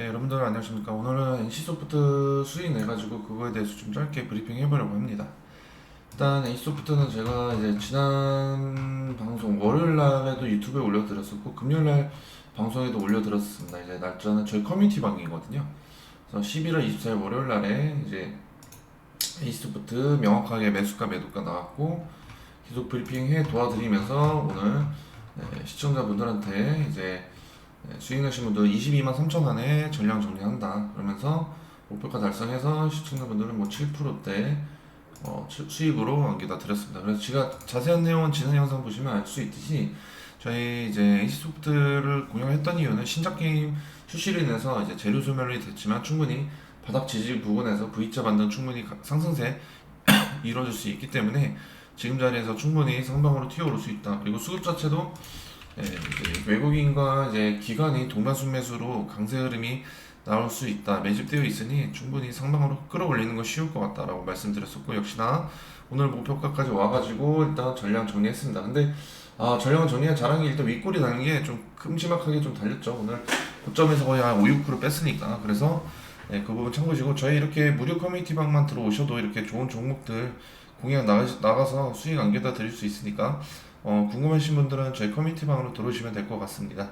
네, 여러분들 안녕하십니까. 오늘은 NC소프트 수익 내가지고 그거에 대해서 좀 짧게 브리핑 해보려고 합니다. 일단 NC소프트는 제가 이제 지난 방송 월요일 날에도 유튜브에 올려드렸었고 금요일 날 방송에도 올려드렸습니다. 이제 날짜는 저희 커뮤니티 방이거든요. 그래서 11월 24일 월요일 날에 이제 NC소프트 명확하게 매수가 매도가 나왔고 계속 브리핑 해 도와드리면서 오늘 네, 시청자분들한테 이제 네, 수익 내신 분들 22만 3천 원에 전량 정리한다. 그러면서 목표가 달성해서 시청자분들은 뭐 7%대 어, 수- 수익으로 안겨다 드렸습니다. 그래서 제가 자세한 내용은 지난 영상 보시면 알 수 있듯이 저희 이제 NC소프트를 공략했던 이유는 신작 게임 출시로 인해서 이제 재료 소멸이 됐지만 충분히 바닥 지지 부분에서 V자 반등 충분히 가- 상승세 이루어질 수 있기 때문에 지금 자리에서 충분히 상방으로 튀어오를 수 있다. 그리고 수급 자체도 예, 이제 외국인과 이제 기관이 동반순매수로 강세 흐름이 나올 수 있다. 매집되어 있으니 충분히 상방으로 끌어올리는 거 쉬울 것 같다라고 말씀드렸었고 역시나 오늘 목표가까지 와가지고 일단 전량 정리했습니다. 근데 아 전량 정리한 자랑이 일단 윗골이 나는 게 좀 큼지막하게 좀 달렸죠. 오늘 고점에서 거의 한 5, 6% 뺐으니까 그래서 네, 그 부분 참고시고 저희 이렇게 무료 커뮤니티 방만 들어오셔도 이렇게 좋은 종목들 공약 나가, 나가서 수익 안겨다 드릴 수 있으니까 어, 궁금하신 분들은 저희 커뮤니티 방으로 들어오시면 될 것 같습니다.